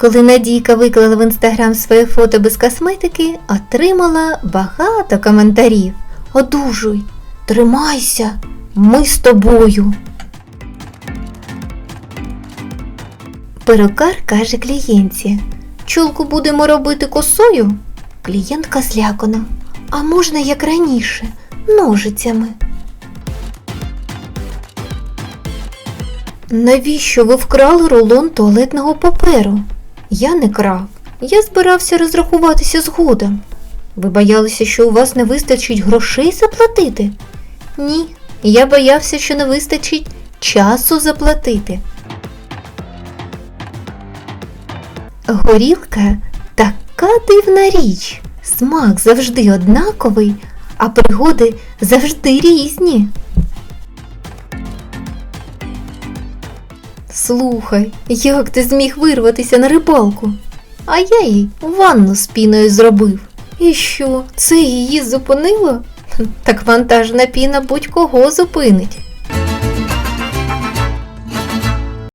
Коли Надійка виклала в інстаграм своє фото без косметики, отримала багато коментарів. Одужуй, тримайся, ми з тобою. Перукар каже клієнтці: Чулку будемо робити косою? Клієнтка злякана. А можна як раніше, ножицями. Навіщо ви вкрали рулон туалетного паперу? Я не крав. Я збирався розрахуватися згодом. Ви боялися, що у вас не вистачить грошей заплатити? Ні, я боявся, що не вистачить часу заплатити. Горілка така дивна річ. Смак завжди однаковий, а пригоди завжди різні. Слухай, як ти зміг вирватися на рибалку? А я їй ванну з піною зробив. І що, це її зупинило? Так вантажна піна будь-кого зупинить.